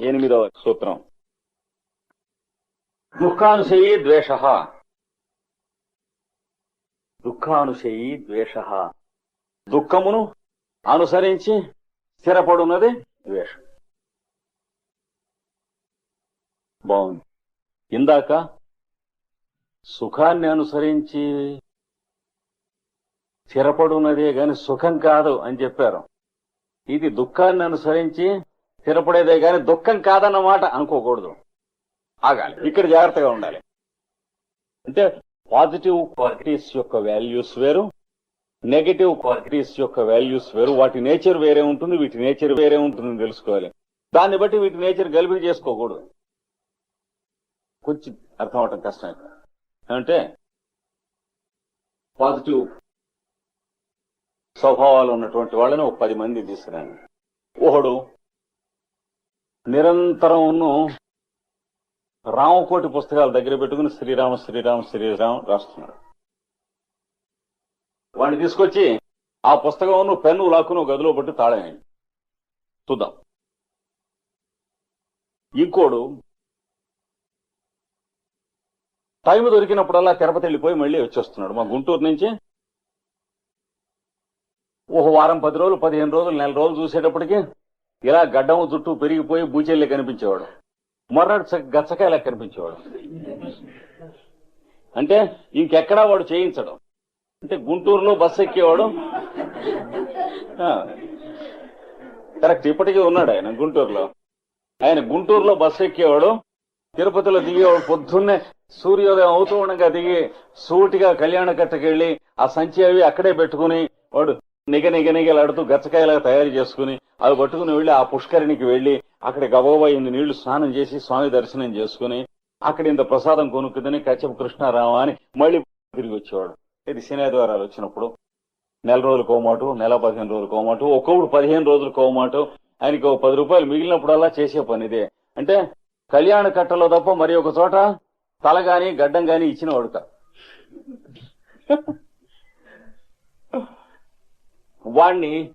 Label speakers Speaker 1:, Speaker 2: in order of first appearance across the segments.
Speaker 1: ఎనిమిదవ సూత్రం. దుఃఖానుశయీ ద్వేష. దుఃఖానుశయీ ద్వేష. దుఃఖమును అనుసరించి స్థిరపడున్నది ద్వేషం. బాగుంది. ఇందాక సుఖాన్ని అనుసరించి స్థిరపడున్నదే గాని సుఖం కాదు అని చెప్పారు. ఇది దుఃఖాన్ని అనుసరించి స్థిరపడేదే గాని దుఃఖం కాదన్నమాట అనుకోకూడదు. ఆగాలి. ఇక్కడ జాగ్రత్తగా ఉండాలి. అంటే పాజిటివ్ క్వాలిటీస్ యొక్క వాల్యూస్ వేరు నెగటివ్ క్వాలిటీస్ యొక్క వాల్యూస్ వేరు వాటి నేచర్ వేరే ఉంటుంది వీటి నేచర్ వేరే ఉంటుందని తెలుసుకోవాలి. దాన్ని బట్టి వీటి నేచర్ గలిబి చేసుకోకూడదు. కొంచెం అర్థం అవటం కష్టం అంటే పాజిటివ్ స్వభావాలు ఉన్నటువంటి వాళ్ళని ఒక పది మంది తీసుకురాను ఒకడు నిరంతరం రామకోటి పుస్తకాల దగ్గర పెట్టుకుని శ్రీరామ శ్రీరామ శ్రీరామ రాస్తున్నాడు. వాడిని తీసుకొచ్చి ఆ పుస్తకం పెన్ను లాక్కును గదిలో పట్టి తాళేయండి. చూద్దాం. ఇంకోడు టైం దొరికినప్పుడల్లా తిరుపతి వెళ్ళిపోయి మళ్ళీ వచ్చేస్తున్నాడు. మా గుంటూరు నుంచి ఒక వారం పది రోజులు పదిహేను రోజులు నెల రోజులు చూసేటప్పటికి ఇలా గడ్డం చుట్టూ పెరిగిపోయి బూచెల్లి కనిపించేవాడు. మర్నాడు గచ్చకాయలా కనిపించేవాడు. అంటే ఇంకెక్కడా వాడు చేయించడం. అంటే గుంటూరులో బస్సు ఎక్కేవాడు. కరెక్ట్ ఇప్పటికీ ఉన్నాడు ఆయన గుంటూరులో. ఆయన గుంటూరులో బస్సు ఎక్కేవాడు. తిరుపతిలో దిగేవాడు పొద్దున్నే సూర్యోదయం అవుతూ ఉండగా దిగి సూటిగా కళ్యాణ కట్టకెళ్ళి ఆ సంచి అవి అక్కడే పెట్టుకుని వాడు నిగ నిగ నిగలాడుతూ గచ్చకాయలాగా తయారు చేసుకుని అవి పట్టుకుని వెళ్ళి ఆ పుష్కరిణికి వెళ్ళి అక్కడ గబగబా ఇన్ని నీళ్ళు స్నానం చేసి స్వామి దర్శనం చేసుకుని అక్కడ ఇంత ప్రసాదం కొనుక్కుదని కచ్చపు కృష్ణారామ అని మళ్ళీ తిరిగి వచ్చేవాడు. ఇది శనివారాలు వచ్చినప్పుడు. నెల రోజులు కోమాటు నెల పదిహేను రోజులు కోమాటు ఒక్కొక్కడు పదిహేను రోజులు కోమాటు ఆయనకి ఒక పది రూపాయలు మిగిలినప్పుడల్లా చేసే పని ఇదే. అంటే కళ్యాణ కట్టలో తప్ప మరి ఒక చోట తల గాని గడ్డం గాని ఇచ్చిన వాడిని వాణ్ణి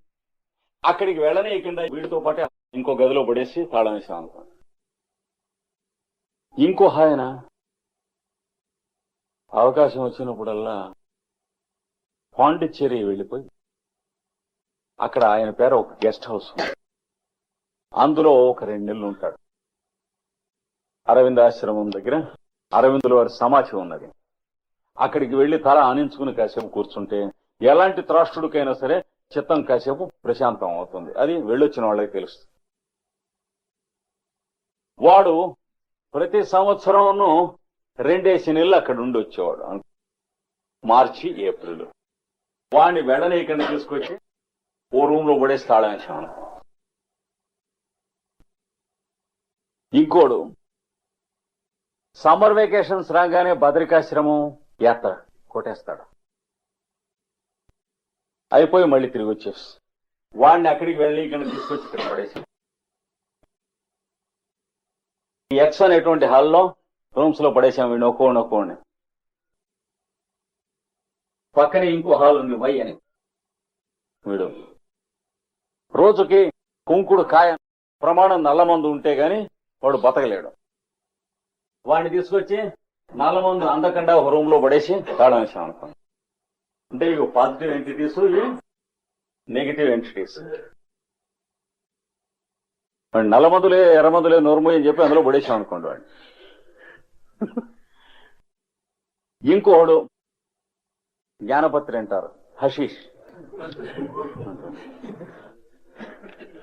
Speaker 1: అక్కడికి వెళ్ళనీయకుండా వీడితో పాటు ఇంకో గదిలో పడేసి తాళం వేసాం ఇంకో ఆయన అవకాశం వచ్చినప్పుడల్లా పాండిచ్చేరి వెళ్ళిపోయి అక్కడ ఆయన పేరు ఒక గెస్ట్ హౌస్ ఉంది. అందులో ఒక రెండు నెలలు ఉంటాడు. అరవింద్ ఆశ్రమం దగ్గర అరవిందుల వారి సమాధి ఉన్నది. అక్కడికి వెళ్ళి తల ఆనించుకుని కాసేపు కూర్చుంటే ఎలాంటి త్రాష్ట్రుడికైనా సరే చిత్తం కాసేపు ప్రశాంతం అవుతుంది. అది వెళ్ళొచ్చిన వాళ్ళకి తెలుస్తుంది. వాడు ప్రతి సంవత్సరంను రెండేసి నెలలు అక్కడ ఉండి వచ్చేవాడు. March April. వాడిని వెళ్ళనీయకుండా తీసుకొచ్చి ఓ రూమ్లో పడేసి తాళం వేసాం ఇంకోడు సమ్మర్ వెకేషన్స్ రాగానే భద్రికాశ్రమం యాత్ర కొట్టేస్తాడు. అయిపోయి మళ్ళీ తిరిగి వచ్చేసి వాడిని అక్కడికి వెళ్ళి ఇక్కడ తీసుకొచ్చి ఇక్కడ పడేసి. ఈ ఎక్స్ అనేటువంటి హాల్లో రూమ్స్లో పడేసాం వీడిని ఒక్కోండి ఒక్కోండి పక్కనే ఇంకో హాల్ ఉంది వై అని. వీడు. రోజుకి కుంకుడు కాయ ప్రమాణం నల్లమందు ఉంటే గాని వాడు బతకలేడు. వాడిని తీసుకొచ్చి నల్లమందు అందకుండా ఒక రూమ్లో పడేసి తాళం వేసాం అంటే ఇవి పాజిటివ్ ఎంటిటీస్ ఇవి నెగిటివ్ ఎంటిటీస్ వాడు ఎర్రమందులే నోరుమోయి అని చెప్పి అందులో పడేసాం అనుకోండి వాడు ఇంకోడు జ్ఞానపత్రి అంటారు హషీష్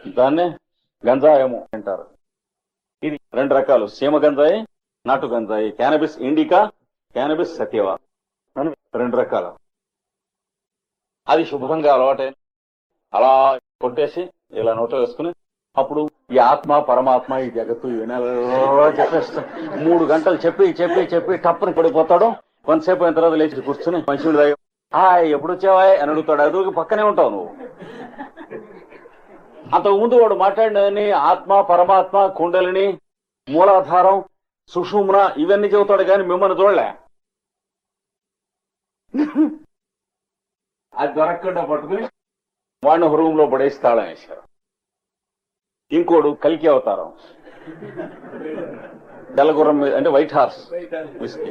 Speaker 1: దాన్నే గంజాయము అంటారు. ఇది రెండు రకాలు సీమ గంజాయి నాటు గంజాయి క్యానబిస్ ఇండికా క్యానబిస్ సత్యవా. అని రెండు రకాలు. అది శుభ్రంగా అలవాటైన అలా కొట్టేసి ఇలా నోట వేసుకుని అప్పుడు ఈ ఆత్మ పరమాత్మ ఈ జగత్తు ఇవన్నీ మూడు గంటలు చెప్పి చెప్పి చెప్పి టప్పని పడిపోతాడు. కొంతసేపు అయిన తర్వాత లేచి కూర్చుని మనుషుడు దగ్గర హాయ్ ఎప్పుడు వచ్చావా అని అడుగుతాడు. అది పక్కనే ఉంటావు నువ్వు. అంతకు ముందు వాడు మాట్లాడినని ఆత్మ పరమాత్మ కుండలిని మూలాధారం సుషుమ్న ఇవన్నీ చెబుతాడు కానీ మిమ్మల్ని చూడలే. అది దొరకకుండా పట్టుకుని వాడిని రూమ్లో పడేసి తాళం వేశారు. ఇంకోడు కలికి అవతారం. తెల్లగుర్రం మీద అంటే వైట్ హార్స్ విస్కీ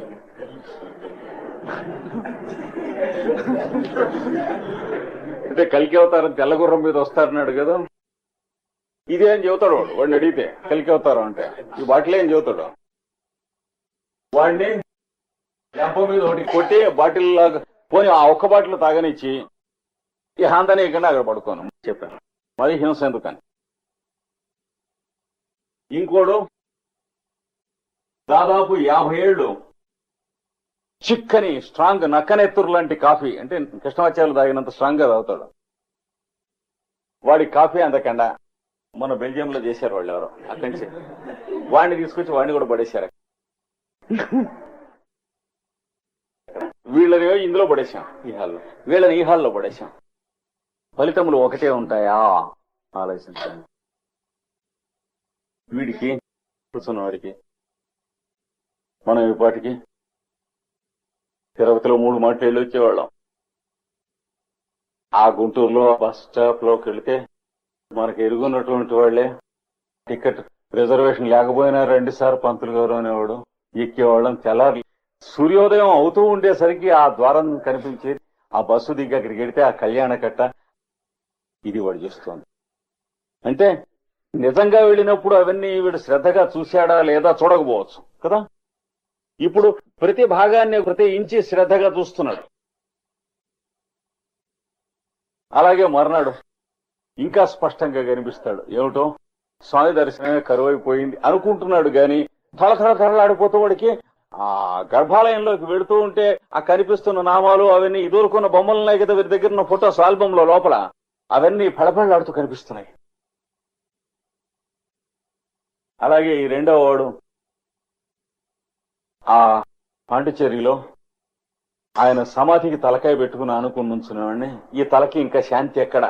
Speaker 1: అంటే కలికి అవతారం తెల్లగుర్రం మీద వస్తారన్నాడు కదా. ఇదే అని చెబుతాడు వాడు. వాడిని అడిగితే కలికి అవతారం అంటే ఈ బాటిలే ఏం చెబుతాడు. వాడిని చెంప మీద ఒకటి కొట్టి బాటిల్ లాగా పోనీ ఆ ఒక్క బాటిల్ తాగనిచ్చి ఈ హాందని ఇక్కడ అక్కడ పడుకోను. చెప్పాను. మరి హింస ఎందుకని? ఇంకోడు దాదాపు యాభై ఏళ్ళు చిక్కని స్ట్రాంగ్ నక్కనెత్తురు లాంటి కాఫీ అంటే కృష్ణాచార్యులు తాగినంత స్ట్రాంగ్గా తాగుతాడు. వాడి కాఫీ అంతకండా మన బెల్జియం లో చేశారు వాళ్ళు ఎవరో అక్కడి నుంచి వాడిని తీసుకొచ్చి వాడిని కూడా పడేశారు. వీళ్ళని ఇందులో పడేశాం ఈ హాల్లో. వీళ్ళని ఈ హాల్లో పడేశాం. ఫలితములు ఒకటే ఉంటాయా? ఆలోచించండి. వీడికి కూర్చున్న వాడికి మనం ఈ పాటికి తిరుపతిలో మూడు మాటలు వెళ్ళి వచ్చేవాళ్ళం. ఆ గుంటూరులో బస్ స్టాప్లోకి వెళితే మనకి ఎరుగున్నటువంటి వాళ్ళే టికెట్ రిజర్వేషన్ లేకపోయినా రెండు సార్ పంతులు గారు అనేవాడు ఎక్కేవాళ్ళం తెల్లారి సూర్యోదయం అవుతూ ఉండేసరికి ఆ ద్వారం కనిపించేది. ఆ బస్సు దగ్గరికి అక్కడికి వెడితే ఆ కళ్యాణ కట్ట ఇది వాడు చేస్తోంది. అంటే నిజంగా వెళ్ళినప్పుడు అవన్నీ వీడు శ్రద్ధగా చూశాడా లేదా చూడకపోవచ్చు కదా? ఇప్పుడు ప్రతి భాగాన్ని ప్రతి ఇంచి శ్రద్ధగా చూస్తున్నాడు. అలాగే మర్నాడు ఇంకా స్పష్టంగా కనిపిస్తాడు. ఏమిటో? స్వామి దర్శనమే కరువైపోయింది అనుకుంటున్నాడు గాని తలతల తరలాడిపోతూ వాడికి ఆ గర్భాలయంలోకి వెళుతూ ఉంటే ఆ కనిపిస్తున్న నామాలు అవన్నీ ఇదివరకున్న బొమ్మలు ఉన్నాయి కదా వీరి దగ్గర ఉన్న ఫొటోస్ ఆల్బమ్లో లోపల. అవన్నీ పడపడలాడుతూ కనిపిస్తున్నాయి. అలాగే ఈ రెండవ వాడు ఆ పాండిచేరిలో ఆయన సమాధికి తలకాయ పెట్టుకుని అనుకుని ఉంచునేవాడిని ఈ తలకి ఇంకా శాంతి ఎక్కడ?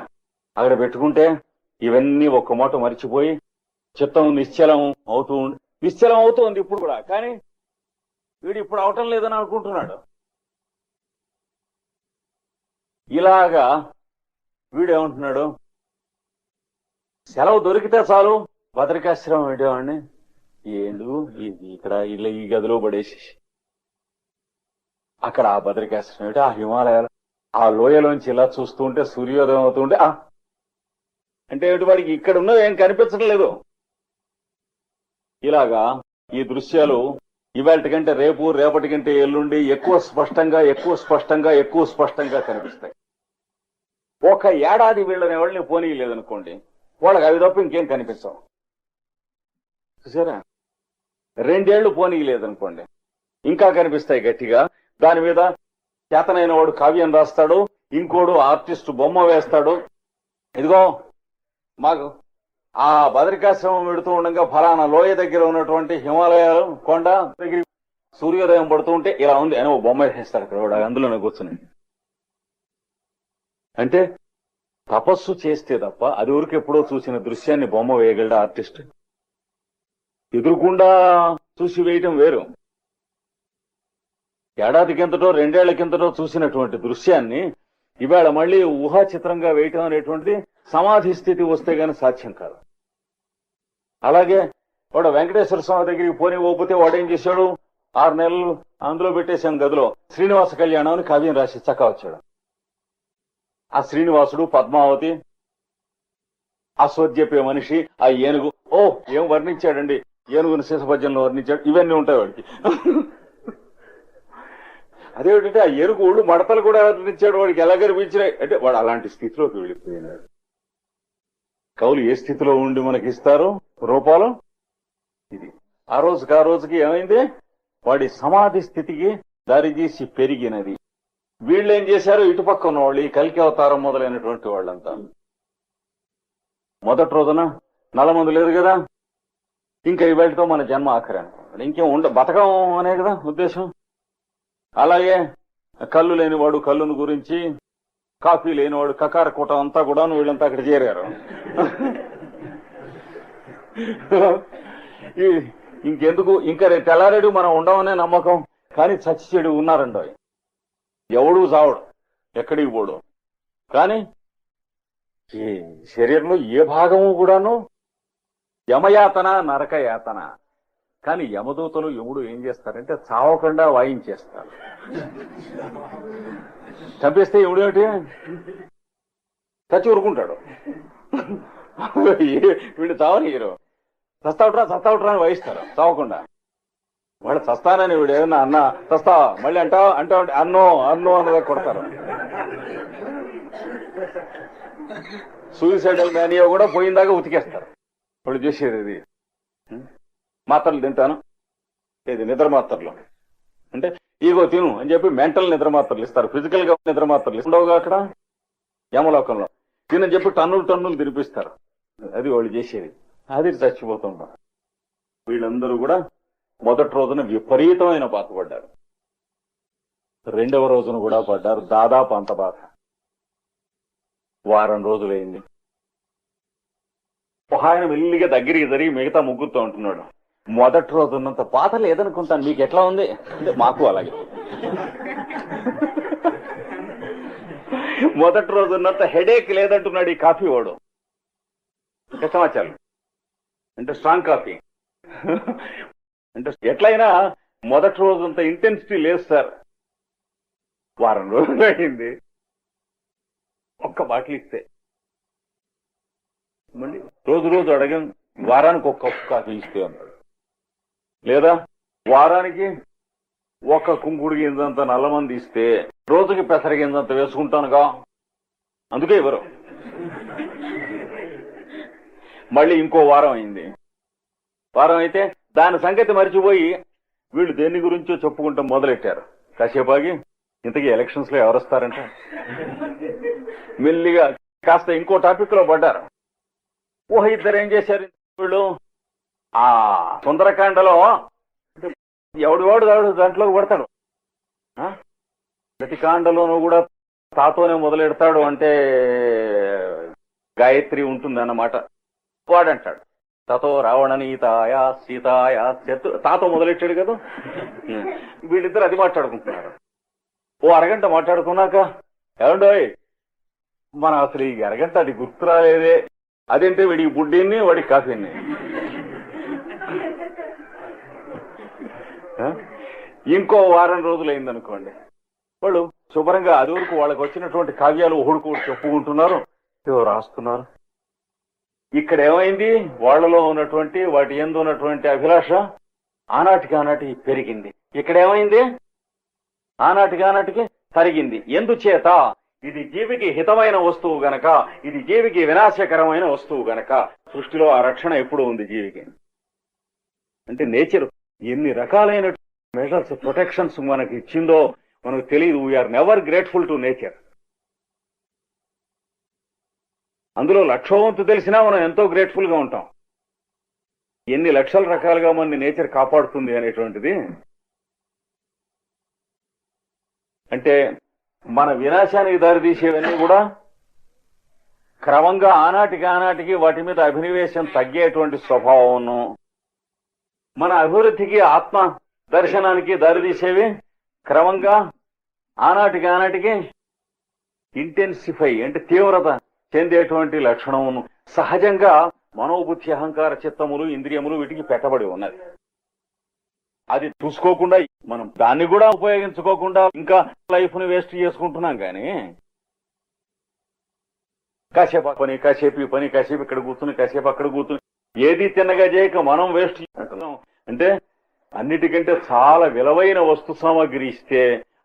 Speaker 1: అక్కడ పెట్టుకుంటే ఇవన్నీ ఒక్క మూట మరిచిపోయి చిత్తం నిశ్చలం అవుతూ నిశ్చలం అవుతుంది ఇప్పుడు కూడా. కానీ వీడు ఇప్పుడు అవటం లేదని అనుకుంటున్నాడు. ఇలాగా వీడేమంటున్నాడు సెలవు దొరికితే చాలు భద్రికాశ్రమం పెట్టేవాడిని. ఏడు ఇది ఇక్కడ ఇలా ఈ గదిలో పడేసి అక్కడ ఆ భద్రికాశ్రమం ఏంటి ఆ హిమాలయాలు. ఆ లోయలోంచి ఇలా చూస్తూ ఉంటే సూర్యోదయం అవుతుంటే ఆ! అంటే ఏమిటి వాడికి ఇక్కడ ఉన్నది ఏం కనిపించడం లేదు ఇలాగా ఈ దృశ్యాలు ఇవాళ కంటే రేపు రేపటి కంటే ఎల్లుండి ఎక్కువ స్పష్టంగా ఎక్కువ స్పష్టంగా ఎక్కువ స్పష్టంగా కనిపిస్తాయి. ఒక ఏడాది వీళ్ళని ఎవరిని పోనీ లేదనుకోండి వాళ్ళకి అవి తప్ప ఇంకేం కనిపించవు చూసారా? రెండేళ్ళు పోనీ లేదనుకోండి ఇంకా కనిపిస్తాయి గట్టిగా. దాని మీద చేతనైన వాడు కావ్యం రాస్తాడు ఇంకోడు ఆర్టిస్ట్ బొమ్మ వేస్తాడు. ఇదిగో మాకు ఆ బదరికాశ్రమం పెడుతూ ఉండగా ఫలానా లోయ దగ్గర ఉన్నటువంటి హిమాలయాలు కొండ దగ్గర సూర్యోదయం పడుతూ ఉంటే ఇలా ఉంది అని ఓ బొమ్మ వేస్తారు అక్కడ అందులోనే కూర్చుని. అంటే తపస్సు చేస్తే తప్ప అది ఊరికి ఎప్పుడో చూసిన దృశ్యాన్ని బొమ్మ వేయగలడు ఆర్టిస్ట్. ఎదురుకుండా చూసి వేయటం వేరు. ఏడాది కిందటో రెండేళ్ళ కిందటో చూసినటువంటి దృశ్యాన్ని ఇవాళ మళ్ళీ ఊహా చిత్రంగా వేయటం అనేటువంటిది సమాధి స్థితి వస్తే గాని సాధ్యం కాదు. అలాగే వాడు వెంకటేశ్వర స్వామి దగ్గరికి పోనీ ఓపితే వాడు ఏం చేశాడు? ఆరు నెలలు అందులో పెట్టేశాను గదిలో. శ్రీనివాస కళ్యాణం అని కావ్యం రాసి చక్క వచ్చాడు. ఆ శ్రీనివాసుడు పద్మావతి అసోద్యపే మనిషి ఆ ఏనుగు. ఓ ఏం వర్ణించాడండి? ఏనుగుని శిశపద్యంలో వర్ణించాడు. ఇవన్నీ ఉంటాయి వాడికి. అదేమిటంటే ఆ ఏనుగు ఒళ్ళు మడతలు కూడా వర్ణించాడు వాడికి. ఎలా కనిపించినాయి? అంటే వాడు అలాంటి స్థితిలోకి వెళ్ళిపోయినాడు. కవులు ఏ స్థితిలో ఉండి మనకి ఇస్తారు రూపాలు? ఇది. ఆ రోజుకి ఆ రోజుకి ఏమైంది? వాడి సమాధి స్థితికి దారితీసి పెరిగినది. వీళ్ళు ఏం చేశారు? ఇటుపక్క ఉన్న వాళ్ళు ఈ కలికి అవతారం మొదలైనటువంటి వాళ్ళంతా. మొదటి రోజున నలమందు లేదు కదా? ఇంకా ఇవాటితో మన జన్మ ఆఖరి అనుకోండి ఇంకేం ఉండ బతకం అనే కదా ఉద్దేశం? అలాగే కళ్ళు లేనివాడు కళ్ళును గురించి కాఫీ లేనివాడు కకార కూట అంతా కూడా వీళ్ళంతా అక్కడ చేరారు. ఇంకెందుకు? ఇంకా రేపు తెల్లారేడు మనం ఉండమనే నమ్మకం. కానీ చచ్చి చెడు ఉన్నారండి ఎవడు చావడు ఎక్కడికి పోడు. కానీ ఈ శరీరంలో ఏ భాగము కూడాను యమయాతన నరకయాతన. కానీ యమదూతలు యముడు ఏం చేస్తారంటే చావకుండా వాయించేస్తారు. చంపేస్తే యముడు ఏమిటి? చచ్చి ఊరుకుంటాడు. ఏ- చావని హీరో చస్తావుట్రా చస్తావుట్రా అని వహిస్తారు. చదవకుండా వాడు చస్తానని వీడు ఏదన్నా అన్న చస్తావా మళ్ళీ అంటావా అంటావు అన్నో అన్నో అన్నది కొడతారు. సూసైడల్ మ్యానియో కూడా పోయిందాకా ఉతికేస్తారు. వాళ్ళు చేసేది ఇది. మాత్రలు తింటాను. ఇది నిద్ర మాత్రలు. అంటే ఈగో తిను అని చెప్పి మెంటల్ నిద్ర మాత్రలు ఇస్తారు. ఫిజికల్గా నిద్ర మాత్రలు ఉండవుగా అక్కడ? యమలోకంలో. తినని చెప్పి టన్నులు టన్నులు తినిపిస్తారు. అది వాళ్ళు చేసేది. అది చచ్చిపోతుంటాం వీళ్ళందరూ కూడా మొదటి రోజున విపరీతమైన బాధపడ్డారు రెండవ రోజున కూడా పడ్డారు. దాదాపు అంత బాధ. వారం రోజులైంది. ఆయన మెల్లిగా దగ్గరికి జరిగి మిగతా ముగ్గురుతో ఉంటున్నాడు మొదటి రోజు ఉన్నంత బాధ లేదనుకుంటాను. మీకు ఎట్లా ఉంది? అంటే మాకు అలాగే. మొదటి రోజు ఉన్నంత హెడేక్ లేదంటున్నాడు ఈ కాఫీ వాడు. సమాచారం? అంటే స్ట్రాంగ్ కాఫీ అంటే ఎట్లయినా మొదటి రోజు అంత ఇంటెన్సిటీ లేదు సార్ వారం రోజులు అయింది. ఒక్క బాటిల్ ఇస్తే. రోజు రోజు అడగం వారానికి ఒక్క కప్పు కాఫీ ఇస్తే అన్నాడు. లేదా వారానికి ఒక కుంకుడు గింజంత నల్లమంది ఇస్తే రోజుకి పెసరగింజంత వేసుకుంటానుగా. అందుకే ఇవ్వరు మళ్ళీ ఇంకో వారం అయింది. వారం అయితే దాని సంగతి మర్చిపోయి వీళ్ళు దేని గురించో చెప్పుకుంటాం మొదలెట్టారు. కాసేపు ఆగి ఇంతకీ ఎలక్షన్స్లో ఎవరొస్తారంట మెల్లిగా కాస్త ఇంకో టాపిక్లో పడ్డారు. ఊహ ఇద్దరు ఏం చేశారు వీళ్ళు? ఆ సుందరకాండలో ఎవడు వాడు వాడు దాంట్లోకి పడతాడు. ఆ? ప్రతి కాండలోనూ కూడా తాతోనే మొదలెడతాడు అంటే గాయత్రి ఉంటుంది అన్నమాట వాడంటాడు. తతో రావణనీతాయ సీతాయ శత్రు తాతో మొదలెట్టాడు కదా? వీళ్ళిద్దరు అది మాట్లాడుకుంటున్నారు. ఓ అరగంట మాట్లాడుకున్నాక ఏమండోయ్ మన అసలు ఈ అరగంట అది గుర్తు రాలేదే. అదేంటే వీడికి బుడ్డిని వాడికి కాఫీని? ఇంకో వారం రోజులు అయిందనుకోండి వాళ్ళు శుభ్రంగా అది వరకు వాళ్ళకి వచ్చినటువంటి కావ్యాలు ఒకడుకు చెప్పుకుంటున్నారు. రాస్తున్నారు. ఇక్కడ ఏమైంది? వాళ్ళలో ఉన్నటువంటి వాటి ఎందు ఉన్నటువంటి అభిలాష ఆనాటికి ఆనాటికి పెరిగింది. ఇక్కడ ఏమైంది? ఆనాటికి ఆనాటికి తరిగింది. ఎందుచేత? ఇది జీవికి హితమైన వస్తువు గనక ఇది జీవికి వినాశకరమైన వస్తువు గనక. సృష్టిలో ఆ రక్షణ ఎప్పుడు ఉంది జీవికి. అంటే నేచర్ ఎన్ని రకాలైన మెజర్స్ ప్రొటెక్షన్స్ మనకి ఇచ్చిందో మనకు తెలియదు we're never grateful to nature అందులో లక్షోవంతు తెలిసినా మనం ఎంతో గ్రేట్ఫుల్గా ఉంటాం. ఎన్ని లక్షల రకాలుగా మన నేచర్ కాపాడుతుంది అనేటువంటిది. అంటే మన వినాశానికి దారితీసేవన్నీ కూడా క్రమంగా ఆనాటికి ఆనాటికి వాటి మీద అభినివేశం తగ్గేటువంటి స్వభావం మన అభివృద్ధికి ఆత్మ దర్శనానికి దారితీసేవి క్రమంగా ఆనాటికి ఆనాటికి ఇంటెన్సిఫై అంటే తీవ్రత చెందేటువంటి లక్షణమును. సహజంగా మనోబుద్ధి అహంకార చిత్తములు ఇంద్రియములు వీటికి పెట్టబడి ఉన్నది. అది చూసుకోకుండా మనం దాన్ని కూడా ఉపయోగించుకోకుండా ఇంకా లైఫ్ని వేస్ట్ చేసుకుంటున్నాం కానీ కాసేపు పని కాసేపు ఈ పని కాసేపు ఇక్కడ కూర్చుని కాసేపు అక్కడ కూర్చుని ఏది తిన్నగా చేయక మనం వేస్ట్ చేసుకుంటున్నాం అంటే అన్నిటికంటే చాలా విలువైన వస్తు సామాగ్రి ఇస్తే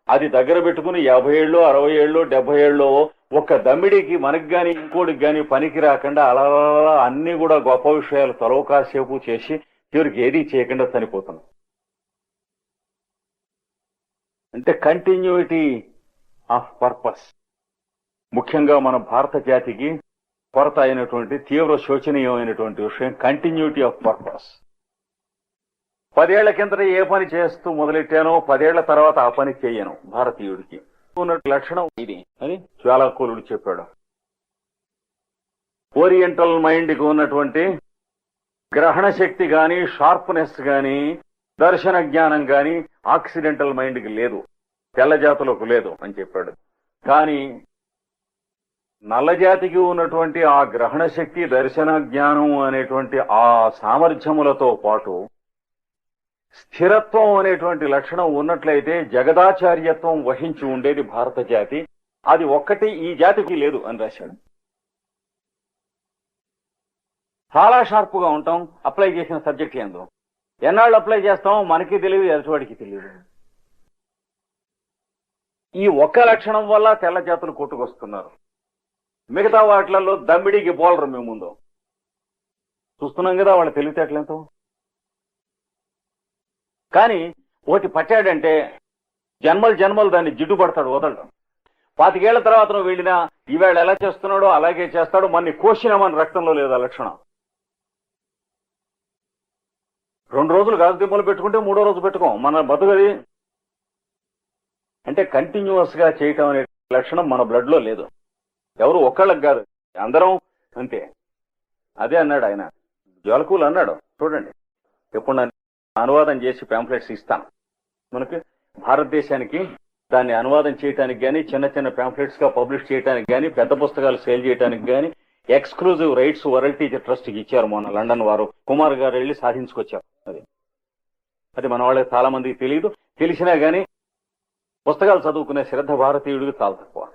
Speaker 1: అది దగ్గర పెట్టుకుని యాభై ఏళ్ళు అరవై ఏళ్ళు డెబ్బై ఏళ్ళు ఒక్క దమ్మిడికి మనకి గాని ఇంకోటికి గాని పనికి రాకుండా అలా అలా అన్ని కూడా గొప్ప విషయాలు తలో కాసేపు చేసి చివరికి ఏది చేయకుండా చనిపోతున్నాం. అంటే కంటిన్యూటీ ఆఫ్ పర్పస్ ముఖ్యంగా మన భారత జాతికి కొరత అయినటువంటి తీవ్ర శోచనీయమైనటువంటి విషయం కంటిన్యూటీ ఆఫ్ పర్పస్ పదేళ్ళ కిందట ఏ పని చేస్తూ మొదలెట్టానో పదేళ్ళ తర్వాత ఆ పని చేయను భారతీయుడికి. ఉన్న లక్షణం ఇది అని జ్వాలాకూలుడు చెప్పాడు. ఓరియంటల్ మైండ్కి ఉన్నటువంటి గ్రహణ శక్తి గాని షార్ప్నెస్ గాని దర్శన జ్ఞానం గాని ఆక్సిడెంటల్ మైండ్కి లేదు. తెల్ల జాతులకు లేదు అని చెప్పాడు. కానీ నల్లజాతికి ఉన్నటువంటి ఆ గ్రహణ శక్తి దర్శన జ్ఞానం అనేటువంటి ఆ సామర్థ్యములతో పాటు స్థిరత్వం అనేటువంటి లక్షణం ఉన్నట్లయితే జగదాచార్యత్వం వహించి ఉండేది భారత జాతి. అది ఒక్కటి ఈ జాతికి లేదు అని రాశాడు. చాలా షార్ప్గా ఉంటాం అప్లై చేసిన సబ్జెక్ట్ ఏందో. ఎన్నాళ్ళు అప్లై చేస్తామో మనకి తెలియదు ఎదుటివాడికి తెలియదు. ఈ ఒక్క లక్షణం వల్ల తెల్ల జాతులు కొట్టుకొస్తున్నారు. మిగతా వాటిలలో దమ్మిడికి పోలరు మేము ముందు చూస్తున్నాం కదా వాళ్ళ తెలివితేటలెంతో కానీ ఒకటి పట్టాడంటే జన్మలు జన్మలు దాన్ని జిడ్డు పడతాడు వదలడం. పాతికేళ్ళ తర్వాత నువ్వు వెళ్ళినా ఈవేళ ఎలా చేస్తున్నాడో అలాగే చేస్తాడు మన కోసినా మన రక్తంలో లేదా లక్షణం. రెండు రోజులు గాజు దిమ్మలు పెట్టుకుంటే మూడో రోజు పెట్టుకోం. మన బతుకది అంటే కంటిన్యూస్గా చేయటం అనే లక్షణం మన బ్లడ్లో లేదు. ఎవరు ఒక్కళ్ళకి కాదు అందరం అంతే. అదే అన్నాడు ఆయన. జ్వాలకూలు అన్నాడు. చూడండి. ఎప్పుడు అనువాదం చేసి పాంప్లెట్స్ ఇస్తాను మనకి భారతదేశానికి దాన్ని అనువాదం చేయడానికి కానీ చిన్న చిన్న పాంప్లెట్స్గా పబ్లిష్ చేయడానికి కానీ పెద్ద పుస్తకాలు సేల్ చేయడానికి కానీ ఎక్స్క్లూజివ్ రైట్స్ వరల్డ్ టీచర్ ట్రస్ట్కి ఇచ్చారు మొన్న లండన్ వారు. కుమార్ గారు వెళ్ళి సాధించుకొచ్చారు. అది. అది మన వాళ్ళకి చాలా మందికి తెలియదు తెలిసినా గానీ పుస్తకాలు చదువుకునే శ్రద్ధ భారతీయుడికి చాలా తక్కువ.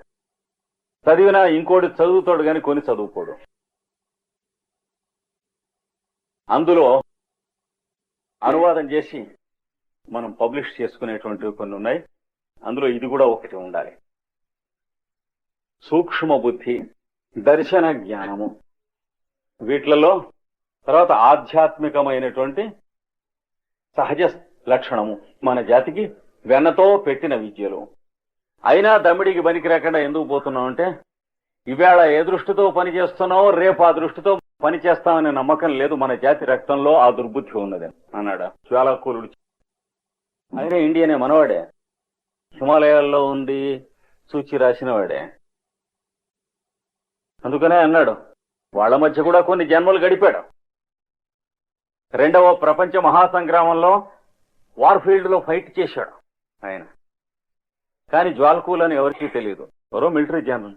Speaker 1: చదివినా ఇంకోటి చదువుతాడు కానీ కొని చదువుకోడు. అందులో అనువాదం చేసి మనం పబ్లిష్ చేసుకునేటువంటివి కొన్ని ఉన్నాయి. అందులో ఇది కూడా ఒకటి ఉండాలి. సూక్ష్మ బుద్ధి దర్శన జ్ఞానము. వీటిలలో తర్వాత ఆధ్యాత్మికమైనటువంటి సహజ లక్షణము మన జాతికి వెన్నతో పెట్టిన విద్యలు. అయినా దమ్మిడికి పనికి రాకుండా ఎందుకు పోతున్నాం అంటే ఇవాళ ఏ దృష్టితో పని చేస్తున్నావో రేపు ఆ దృష్టితో పని చేస్తామనే నమ్మకం లేదు మన జాతి రక్తంలో ఆ దుర్బుద్ధి ఉన్నది అన్నాడు? జ్వాలకూలుడు ఆయన ఇండియనే మనవాడే. హిమాలయాల్లో ఉంది సూచి రాసిన వాడే అందుకనే అన్నాడు వాళ్ళ మధ్య కూడా కొన్ని జన్మలు గడిపాడు. రెండవ ప్రపంచ మహాసంగ్రామంలో వార్ఫీల్డ్లో ఫైట్ చేశాడు ఆయన. కానీ జ్వాల్కూల్ అని ఎవరికీ తెలియదు ఎవరో మిలిటరీ జనరల్.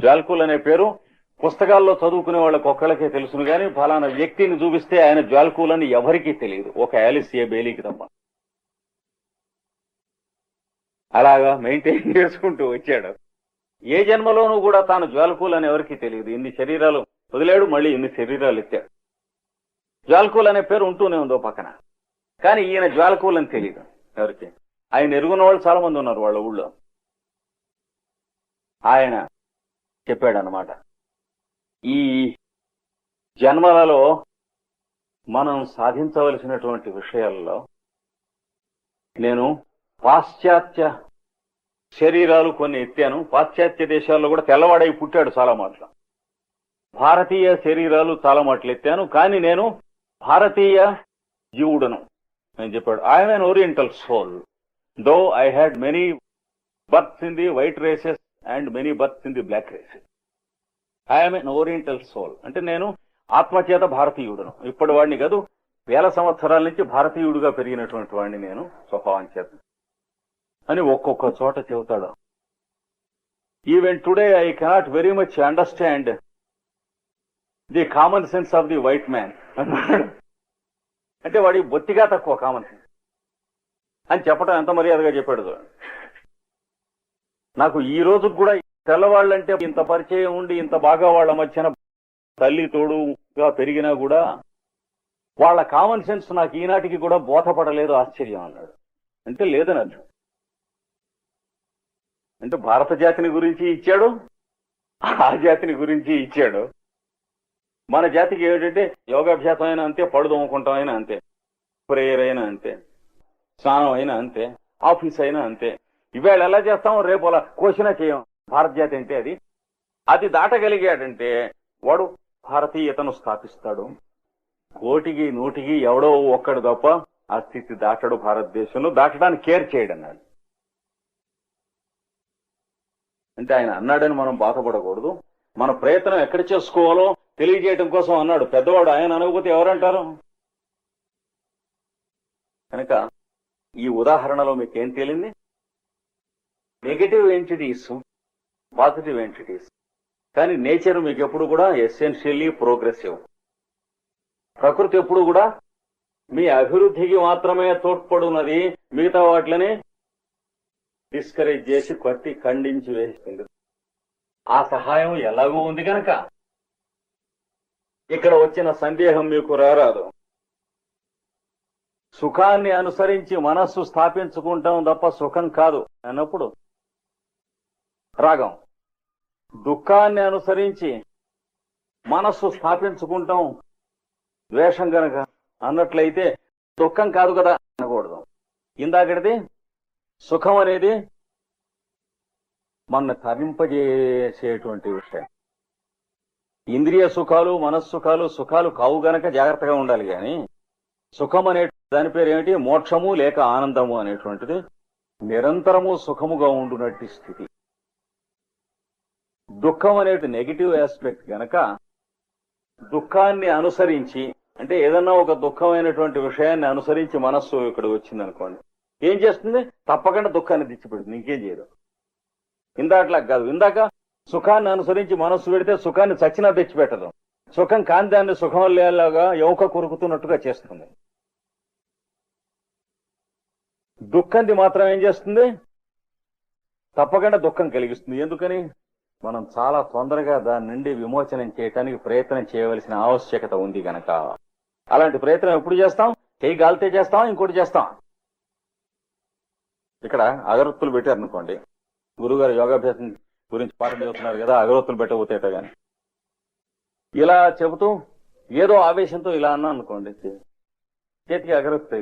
Speaker 1: జ్వాల్కూల్ అనే పేరు పుస్తకాల్లో చదువుకునే వాళ్ళకి ఒక్కళ్ళకే తెలుసును కానీ ఫలానా వ్యక్తిని చూపిస్తే ఆయన జ్వాల్కూలని అని ఎవరికీ తెలియదు. ఒక యాలిసియా బేలికి తప్ప. అలాగా మెయింటైన్ చేసుకుంటూ వచ్చాడు. ఏ జన్మలోనూ కూడా తాను జ్వాల్కూల్ అని ఎవరికీ తెలియదు. ఇన్ని శరీరాలు వదిలాడు మళ్ళీ ఇన్ని శరీరాలు ఎత్తాడు. జ్వాల్కూల్ అనే పేరు ఉంటూనే ఉందో పక్కన. కానీ ఈయన జ్వాలకూల్ అని తెలియదు. ఎవరికి? ఆయన ఎరుగున్న వాళ్ళు చాలా మంది ఉన్నారు వాళ్ళ ఊళ్ళో. ఆయన చెప్పాడనమాట ఈ జన్మలలో మనం సాధించవలసినటువంటి విషయాల్లో నేను పాశ్చాత్య శరీరాలు కొన్ని ఎత్తాను. పాశ్చాత్య దేశాల్లో కూడా తెల్లవాడై పుట్టాడు చాలా మాటలు భారతీయ శరీరాలు చాలా మాటలు ఎత్తాను. కానీ నేను భారతీయ జీవుడను అని చెప్పాడు. I'm an oriental soul though I had many births in the white races and many births in the black races I'm an oriental soul అంటే నేను ఆత్మచేత భారతీయుడును. ఇప్పటి వాడిని కాదు వేల సంవత్సరాల నుంచి భారతీయుడుగా పెరిగినటువంటి వాడిని నేను స్వభావం చేత. అని ఒక్కొక్క చోట చెబుతాడు. Even today I cannot very much understand the common sense of the white man అన్నాడు అంటే వాడి బొత్తిగా తక్కువ కామన్ సెన్స్ అని చెప్పడం ఎంత మర్యాదగా చెప్పాడు నాకు ఈ రోజు కూడా తెల్లవాళ్ళంటే ఇంత పరిచయం ఉండి ఇంత బాగా వాళ్ళ మధ్యన తల్లి తోడుగా పెరిగినా కూడా వాళ్ళ కామన్ సెన్స్ నాకు ఈనాటికి కూడా బోధపడలేదు ఆశ్చర్యం అన్నాడు. అంటే లేదని అన్నాడు. అంటే భారత జాతిని గురించి ఇచ్చాడు ఆ జాతిని గురించి ఇచ్చాడు. మన జాతికి ఏమిటంటే యోగాభ్యాసం అయినా అంతే పడు దొమ్ముకుంటాం అయినా అంతే ప్రేయర్ అయినా అంతే స్నానం అయినా అంతే ఆఫీస్ అయినా అంతే. ఇవాళ ఎలా చేస్తాం? రేపు అలా కోసినా చేయం. భారత జాతి అంటే అది. అది దాటగలిగాడంటే వాడు భారతీయతను స్థాపిస్తాడు. కోటికి నూటికి ఎవడో ఒక్కడు తప్ప ఆ స్థితి దాటడు భారతదేశంలో. దాటడానికి కేర్ చేయడు అన్నాడు అంటే ఆయన అన్నాడని మనం బాధపడకూడదు. మన ప్రయత్నం ఎక్కడ చేసుకోవాలో తెలియజేయడం కోసం అన్నాడు. పెద్దవాడు ఆయన అనకపోతే ఎవరంటారు? కనుక ఈ ఉదాహరణలో మీకు ఏం తేలింది? నెగటివ్ ఎంటిటీస్ పాజిటివ్ ఎంటిటీస్ కానీ నేచర్ మీకు ఎప్పుడు కూడా ఎసెన్షియల్లీ ప్రోగ్రెసివ్ ప్రకృతి ఎప్పుడు కూడా మీ అభివృద్ధికి మాత్రమే తోడ్పడున్నది. మిగతా వాటిని డిస్కరేజ్ చేసి కొట్టి ఖండించి వేస్తుంది. ఆ సహాయం ఎలాగూ ఉంది కనుక ఇక్కడ వచ్చిన సందేహం మీకు రారాదు. సుఖాన్ని అనుసరించి మనస్సు స్థాపించుకుంటాం తప్ప సుఖం కాదు అన్నప్పుడు రాగం. దుఃఖాన్ని అనుసరించి మనస్సు స్థాపించుకుంటాం. ద్వేషం గనక అన్నట్లయితే దుఃఖం కాదు కదా అనకూడదు. ఇందాకటిది సుఖం అనేది మన తరింపజేసేటువంటి విషయం. ఇంద్రియ సుఖాలు మనస్సుఖాలు సుఖాలు కావు గనక జాగ్రత్తగా ఉండాలి కానీ సుఖం అనే దాని పేరు ఏమిటి? మోక్షము లేక ఆనందము అనేటువంటిది నిరంతరము సుఖముగా ఉండునట్టి స్థితి. దుఃఖం అనేది నెగిటివ్ ఆస్పెక్ట్ గనక దుఃఖాన్ని అనుసరించి అంటే ఏదన్నా ఒక దుఃఖమైనటువంటి విషయాన్ని అనుసరించి మనస్సు ఇక్కడ వచ్చింది అనుకోండి ఏం చేస్తుంది? తప్పకుండా దుఃఖాన్ని తెచ్చిపెడుతుంది ఇంకేం చేయదు ఇందాట్లా కాదు ఇందాక సుఖాన్ని అనుసరించి మనస్సు పెడితే సుఖాన్ని చచ్చినా తెచ్చిపెట్టదు. సుఖం కాంతాన్ని సుఖం లేలాగా యువక కొరుకుతున్నట్టుగా చేస్తుంది. దుఃఖంది మాత్రం ఏం చేస్తుంది? తప్పకుండా దుఃఖం కలిగిస్తుంది. ఎందుకని? మనం చాలా తొందరగా దాని నుండి విమోచనం చేయటానికి ప్రయత్నం చేయవలసిన ఆవశ్యకత ఉంది గనక. అలాంటి ప్రయత్నం ఎప్పుడు చేస్తాం? చేయి గాలితే చేస్తాం ఇంకోటి చేస్తాం. ఇక్కడ అగరత్తులు పెట్టారు అనుకోండి గురుగారు యోగాభ్యాసం గురించి పాఠం చదువుతున్నారు కదా అగరత్తులు పెట్టబోతేట గాని. ఇలా చెబుతూ ఏదో ఆవేశంతో ఇలా అన్నా అనుకోండి చేతికి అగరత్తు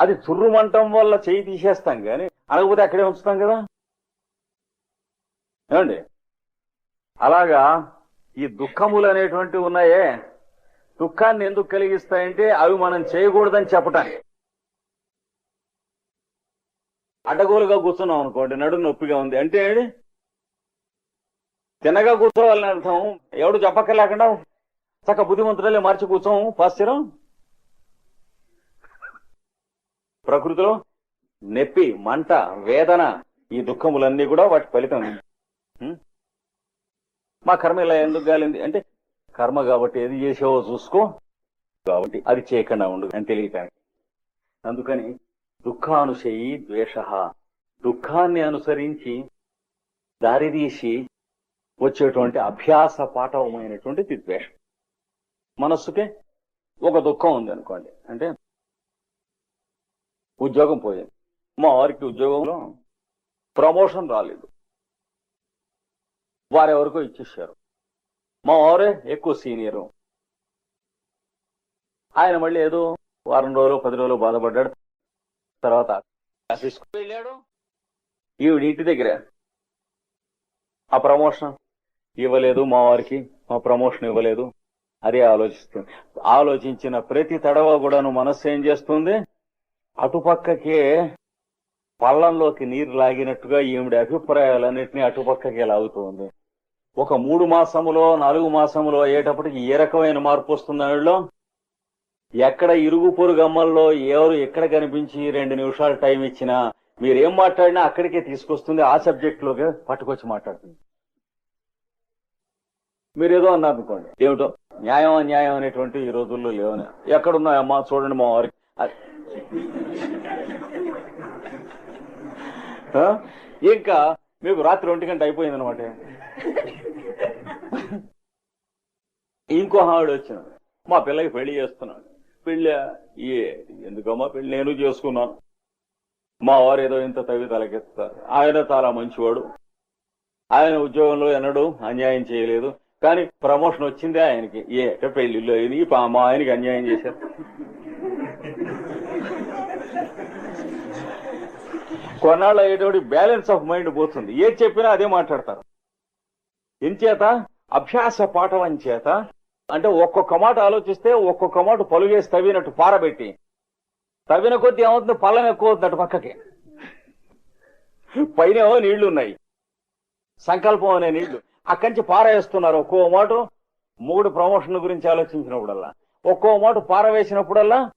Speaker 1: అది చుర్రుమంటం వల్ల చేయి తీసేస్తాం కానీ అనకపోతే అక్కడే ఉంచుతాం కదా. ఏమండి? అలాగా ఈ దుఃఖములు అనేటువంటివి ఉన్నాయే. దుఃఖాన్ని ఎందుకు కలిగిస్తాయంటే అవి మనం చేయకూడదని చెప్పటానికి. అడ్డగోలుగా కూర్చున్నాం అనుకోండి నడు నొప్పిగా ఉంది. అంటే ఏంటి? తిన్నగా కూర్చోవాలని అర్థం. ఎవడు చెప్పక్కర్లేకుండా చక్క బుద్ధిమంతులే మార్చి కూర్చోము. పాశ్చరం ప్రకృతిలో నొప్పి మంట వేదన ఈ దుఃఖములన్నీ కూడా వాటి ఫలితం. మా కర్మ ఇలా ఎందుకు గాలింది? అంటే కర్మ కాబట్టి ఏది చేసావో చూసుకో. కాబట్టి అది చేయకుండా ఉండు అని తెలియటానికి. అందుకని దుఃఖానుషయి ద్వేష దుఃఖాన్ని అనుసరించి దారిదీసి వచ్చేటువంటి అభ్యాస పాఠవమైనటువంటిది ద్వేషం. మనస్సుకే ఒక దుఃఖం ఉంది అనుకోండి. అంటే ఉద్యోగం పోయింది. మా వారికి ఉద్యోగంలో ప్రమోషన్ రాలేదు. వారెవరికో ఇచ్చేసారు మా వారే ఎక్కువ సీనియరు. ఆయన మళ్ళీ ఏదో వారం రోజులు పది రోజులు బాధపడ్డాడు. తర్వాత వెళ్ళాడు. ఈవిడ ఇంటి దగ్గర ఆ ప్రమోషన్ ఇవ్వలేదు మా వారికి మా ప్రమోషన్ ఇవ్వలేదు. అదే ఆలోచిస్తుంది. ఆలోచించిన ప్రతి తడవ కూడాను మనస్సు ఏం చేస్తుంది? అటుపక్కకే పళ్ళంలోకి నీరు లాగినట్టుగా ఈవిడ అభిప్రాయాలన్నింటినీ అటుపక్కకే లాగుతుంది. ఒక మూడు మాసములో నాలుగు మాసములో అయ్యేటప్పటికి ఏ రకమైన మార్పు వస్తుంది ఎక్కడ ఇరుగు పొరుగమ్మల్లో ఎవరు ఎక్కడ కనిపించి రెండు నిమిషాలు టైం ఇచ్చినా మీరు ఏం మాట్లాడినా అక్కడికే తీసుకొస్తుంది ఆ సబ్జెక్ట్లోకి పట్టుకొచ్చి మాట్లాడుతుంది. మీరు ఏదో అన్నారు అనుకోండి ఏమిటో? న్యాయం అన్యాయం అనేటువంటి ఈ రోజుల్లో లేవని. ఎక్కడున్నాయమ్మా చూడండి మా వారికి. ఇంకా మీకు రాత్రి ఒంటి గంట అయిపోయింది అనమాట ఇంకో ఆవిడ వచ్చినాడు మా పిల్లకి పెళ్ళి చేస్తున్నాడు. పెళ్ళి ఏ? ఎందుకమ్మా పెళ్ళి నేను చేసుకున్నాను. మా వారు ఏదో ఇంత తవ్వి తలకెత్తారు ఆయన చాలా మంచివాడు. ఆయన ఉద్యోగంలో ఎన్నడూ అన్యాయం చేయలేదు. కానీ ప్రమోషన్ వచ్చిందే ఆయనకి. ఏ? పెళ్ళిలో అయింది పా- మా ఆయనకి అన్యాయం చేశారు. కొన్నాళ్ళు అయ్యేటప్పుడు బ్యాలెన్స్ ఆఫ్ మైండ్ పోతుంది. ఏది చెప్పినా అదే మాట్లాడతారు. ఎంచేత? అభ్యాస పాఠం అని చేత అంటే ఒక్కొక్క మాట ఆలోచిస్తే ఒక్కొక్క మాట పలుగేసి తవ్వినట్టు పారబెట్టి. తవ్విన కొద్దీ ఏమవుతుంది? పళ్ళం ఎక్కువ అవుతుంది అటు పక్కకి. పైన ఏమో నీళ్ళు ఉన్నాయి సంకల్పం అనే నీళ్ళు. అక్కడి నుంచి పారేస్తున్నారు. ఒక్కో మాట మూడు ప్రమోషన్ గురించి ఆలోచించినప్పుడల్లా. ఒక్కో మాట పారవేసినప్పుడల్లా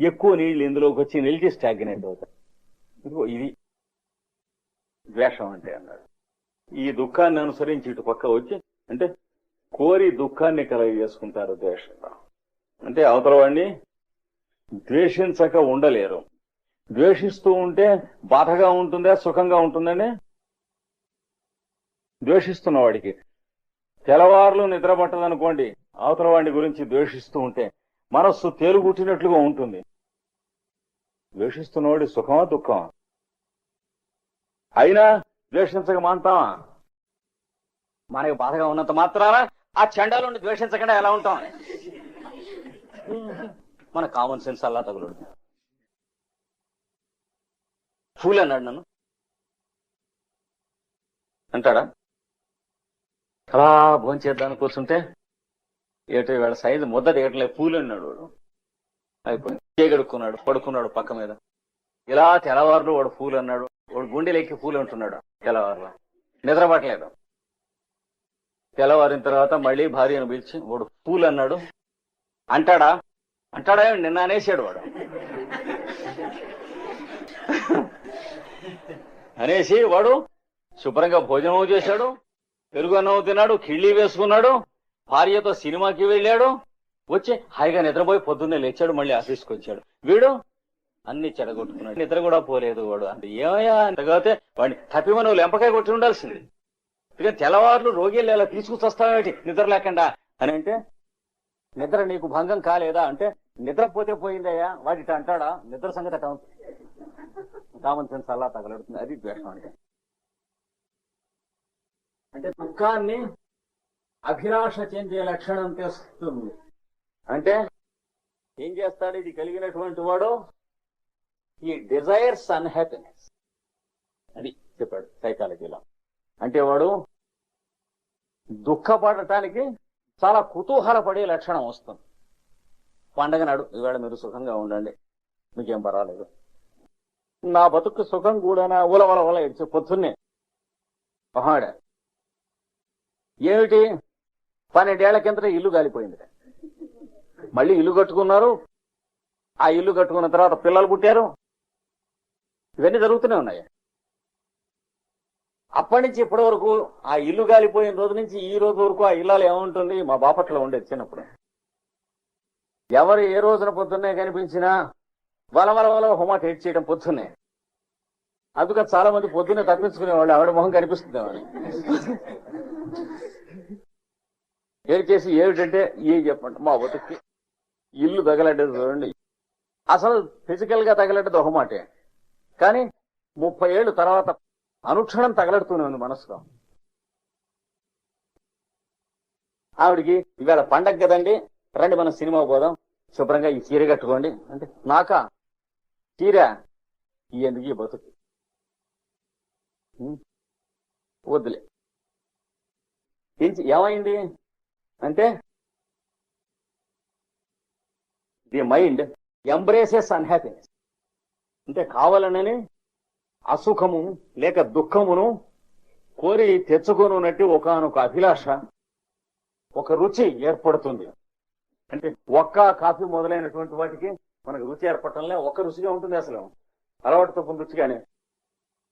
Speaker 1: ఎక్కువ నీళ్ళు ఇందులోకి వచ్చి నిలిచి స్టాగ్నేట్ అవుతాయి. ఇదిగో ఇది ద్వేషం అంటే అన్నాడు ఈ దుఃఖాన్ని అనుసరించి ఇటు పక్క వచ్చి అంటే కోరి దుఃఖాన్ని కలగజేసుకుంటారు ద్వేషంతో అంటే అవతల వాడిని ద్వేషించక ఉండలేరు. ద్వేషిస్తూ ఉంటే బాధగా ఉంటుందా సుఖంగా ఉంటుందని ద్వేషిస్తున్న వాడికి. తెల్లవారులు నిద్ర పట్టదనుకోండి అవతల వాడి గురించి ద్వేషిస్తూ ఉంటే మనస్సు తేలుగుట్టినట్లుగా ఉంటుంది. ద్వేషిస్తున్నవాడి సుఖమా దుఃఖమా? అయినా ద్వేషించక మాంటావా మనకి బాధగా ఉన్నంత మాత్రాన ఆ చండాలను ద్వేషించకుండా ఎలా ఉంటాం? మన కామన్ సెన్స్ అలా తగులుడు. ఫూల్ అన్నాడు నన్ను. అంటాడా? అలా భోంచేద్దామని కూర్చుంటే ఏటో వీళ్ళ సైజు ముద్ద దిగట్లేదు పూలు అన్నాడు వాడు. అయిపోయింది. చేయగడుక్కున్నాడు పడుకున్నాడు పక్క మీద. ఇలా తెల్లవారులు వాడు పూలు అన్నాడు వాడు గుండెలెక్కి పూలు అంటున్నాడు తెల్లవారులో. నిద్రపట్టలేదు తెల్లవారిన తర్వాత మళ్ళీ భార్యను పిలిచి వాడు పూలు అన్నాడు. అంటాడా? అంటాడా నిన్న అనేసాడు వాడు. అనేసి వాడు శుభ్రంగా భోజనం చేశాడు పెరుగు అన్నం తిన్నాడు కిళ్ళి వేసుకున్నాడు భార్యతో సినిమాకి వెళ్ళాడు. వచ్చి హాయిగా నిద్రపోయి పొద్దున్నే లేచాడు మళ్ళీ ఆఫీస్కి వచ్చాడు. వీడు అన్ని చెడగొట్టుకున్నాడు. నిద్ర కూడా పోలేదు వాడు. అంటే ఏమయ్యా? అంతకపోతే వాడిని తప్పి మనం లెంపకాయ కొట్టి ఉండాల్సింది. ఇక తెల్లవారులు రోగిళ్ళు ఇలా తీసుకొస్తావేటి నిద్ర లేకుండా. అని అంటే నిద్ర నీకు భంగం కాలేదా? అంటే నిద్రపోతే పోయిందయ్యా వాడి అంటాడా? నిద్ర సంగతి అట్ట కామన్ సెన్స్ అలా తగలడుతుంది. అది ద్వేషం అంటే. అంటే దుఃఖాన్ని అభిలాష చెందే లక్షణం తెస్తుంది. అంటే ఏం చేస్తాడు? ఇది కలిగినటువంటి వాడు? ఈ డిజైర్స్ అన్హ్యాపీనెస్ అది చెప్పాడు సైకాలజీలో అంటే వాడు దుఃఖపడటానికి చాలా కుతూహలపడే లక్షణం వస్తుంది. పండగ నాడు ఇవాళ మీరు సుఖంగా ఉండండి. మీకేం పర్వాలేదు. నా బతుకు సుఖం కూడా నా ఉలవల ఉల ఇడిచి పొద్దున్నే. మహాడ ఏమిటి? పన్నెండేళ్ళ కిందట ఇల్లు గాలిపోయింది మళ్ళీ ఇల్లు కట్టుకున్నారు. ఆ ఇల్లు కట్టుకున్న తర్వాత పిల్లలు పుట్టారు. ఇవన్నీ జరుగుతూనే ఉన్నాయి. అప్పటి నుంచి ఇప్పటి వరకు ఆ ఇల్లు గాలిపోయిన రోజు నుంచి ఈ రోజు వరకు ఆ ఇల్లాలు ఏముంటుంది? మా బాపట్లో ఉండేది చిన్నప్పుడు. ఎవరు ఏ రోజున పొద్దున్నే కనిపించినా వల వల వల హోమాట్ హెడ్ చేయడం పొద్దున్నే. అందుకని చాలా మంది పొద్దున్నే తప్పించుకునేవాళ్ళు ఆవిడ మొహం కనిపిస్తుంది ఆవిడ ఏం చేసి ఏమిటంటే ఏం చెప్పండి మా బతుక్కి ఇల్లు తగలడ్డది చూడండి. అసలు ఫిజికల్గా తగలడ్డది ఒక మాటే. కానీ ముప్పై ఏళ్ళు తర్వాత అనుక్షణం తగలడుతూనే ఉంది మనసులో ఆవిడికి ఇవాళ పండగ కదండి. రండి మనం సినిమా పోదాం. శుభ్రంగా ఈ చీర కట్టుకోండి. అంటే నాకా? చీర? ఈ ఎందుకు ఈ బతుకు? వద్దులే. ఏమైంది? అంటే ది మైండ్ ఎంబ్రేసెస్ అన్హ్యాపీనెస్. అంటే కావాలనని అసుఖము లేక దుఃఖమును కోరి తెచ్చుకొనున్నట్టు ఒకనొక అభిలాష ఒక రుచి ఏర్పడుతుంది. అంటే ఒక్క కాఫీ మొదలైనటువంటి వాటికి మనకు రుచి ఏర్పడటంలే ఒక్క రుచిగా ఉంటుంది అసలు. అలవాటు తప్పని రుచిగానే.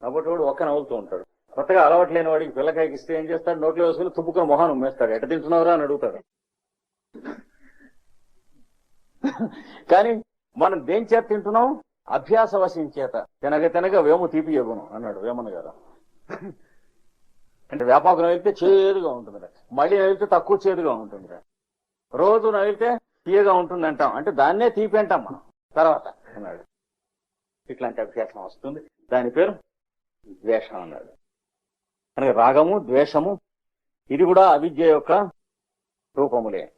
Speaker 1: కాబట్టి వాడు ఒక్క నవ్వులుతూ ఉంటాడు. కొత్తగా అలవాటు లేని వాడికి పిల్లకాయకి ఇస్తే ఏం చేస్తాడు? నోట్లో వేసుకుని తుప్పుకొని మొహాన్ని ఉమ్మేస్తాడు. ఎట తింటున్నావురా అని అడుగుతాడు. కానీ మనం దేని చేత తింటున్నాం? అభ్యాస వశం చేత. తినగ తినగ వేము తీపి ఎగును అన్నాడు వేమన్ గారు. అంటే వేపాకు నవిలితే చేదుగా ఉంటుంది మళ్ళీ నవిలితే తక్కువ చేదుగా ఉంటుంది రోజు నవిలితే తీయగా ఉంటుంది అంటాం అంటే దాన్నే తీపి అంటాం మనం. తర్వాత అన్నాడు. ఇట్లాంటి అభ్యాసం వస్తుంది. దాని పేరు ద్వేషం అన్నాడు. కనుక రాగము ద్వేషము ఇది కూడా అవిద్య యొక్క రూపములే.